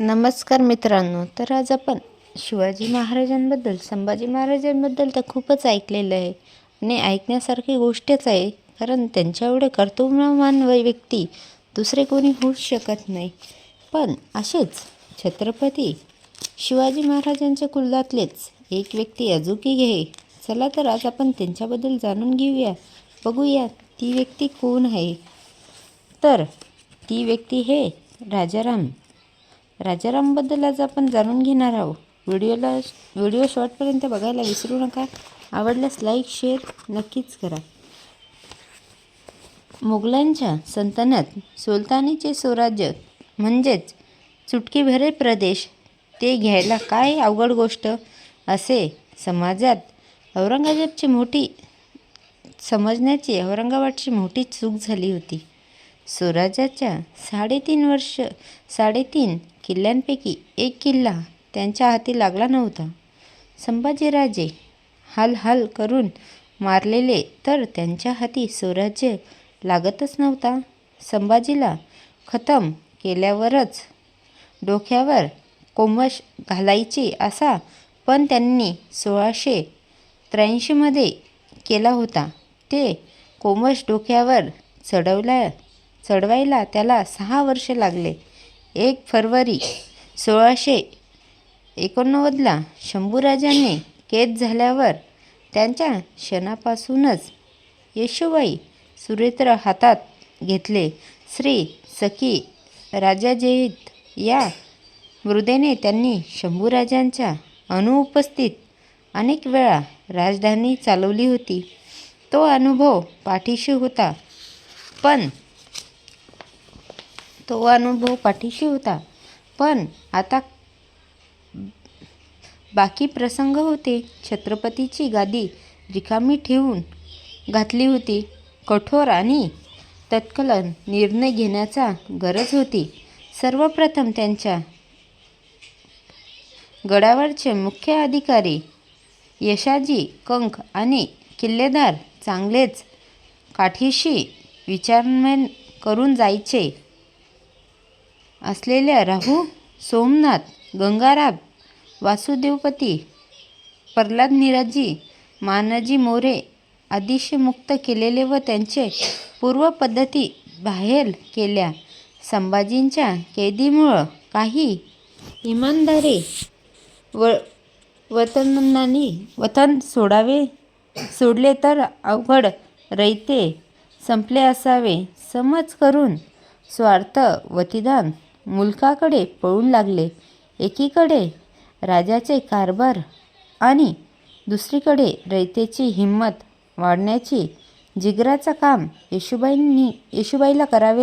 नमस्कार मित्रांनो तर आज आपण शिवाजी महाराजांबद्दल संभाजी महाराजांबद्दल तर खूपच ऐकलेलं आहे आणि ऐकण्यासारखी गोष्टच आहे कारण त्यांच्या एवढे कर्तव्यवान व व्यक्ती दुसरे कोणी होऊच शकत नाही. पण असेच छत्रपती शिवाजी महाराजांच्या कुलातलेच एक व्यक्ती अजूकी घे चला तर आज आपण त्यांच्याबद्दल जाणून घेऊया बघूया ती व्यक्ती कोण आहे. तर ती व्यक्ती हे राजाराम राजारामबद्दल आज आपण जाणून घेणार आहोत. व्हिडिओला व्हिडिओ शॉर्टपर्यंत बघायला विसरू नका. आवडल्यास लाईक शेअर नक्कीच करा. मुघलांच्या संतनात सुलतानीचे स्वराज्य म्हणजेच चुटकीभरे प्रदेश ते घ्यायला काय अवघड गोष्ट? असे समाजात औरंगजेबची मोठी समजण्याची औरंगाबादची मोठी चूक झाली होती. स्वराज्याच्या साडेतीन वर्ष साडेतीन किल्ल्यांपैकी एक किल्ला त्यांच्या हाती लागला नव्हता. संभाजीराजे हाल हाल करून मारलेले तर त्यांच्या हाती स्वराज्य लागतच नव्हता. संभाजीला खतम केल्यावरच डोक्यावर कोमश घालायची असा पण त्यांनी सोळाशे त्र्याऐंशीमध्ये केला होता. ते कोमश डोक्यावर चढवल्या चढवायला त्याला सहा वर्षे लागले. एक फरवरी सोळाशे एकोणनव्वदला शंभूराजांनी कैद झाल्यावर त्यांच्या क्षणापासूनच येशूबाई सुरेत्र हातात घेतले. श्री सखी राजाजयीत या मृदेने त्यांनी शंभूराजांच्या अनुपस्थित अनेक वेळा राजधानी चालवली होती. तो अनुभव पाठीशी होता. पण तो अनुभव पाठीशी होता. पण आता बाकी प्रसंग होते. छत्रपतीची गादी रिकामी ठेवून घातली होती. कठोर आणि तत्कलन निर्णय घेण्याचा गरज होती. सर्वप्रथम त्यांच्या गडावरचे मुख्य अधिकारी यशाजी कंक आणि किल्लेदार चांगलेच काठीशी विचारमेन करून जायचे. असलेल्या राहू सोमनाथ गंगाराम वासुदेवपती प्रल्हाद निराजी मानाजी मोरे आदिश मुक्त केलेले व त्यांचे पूर्वपद्धती बाहेर केल्या. संभाजींच्या कैदीमुळं काही इमानदारी व वतनांनी वतन सोडावे सोडले तर अवघड रयते संपले असावे. समज करून स्वार्थ वतिदान मुलकाकडे पळून लागले. एकीकडे राजाचे कारभार आणि दुसरीकडे रयतेची हिंमत वाढण्याची जिगराचं काम येशुबाईंनी येशूबाईला करावे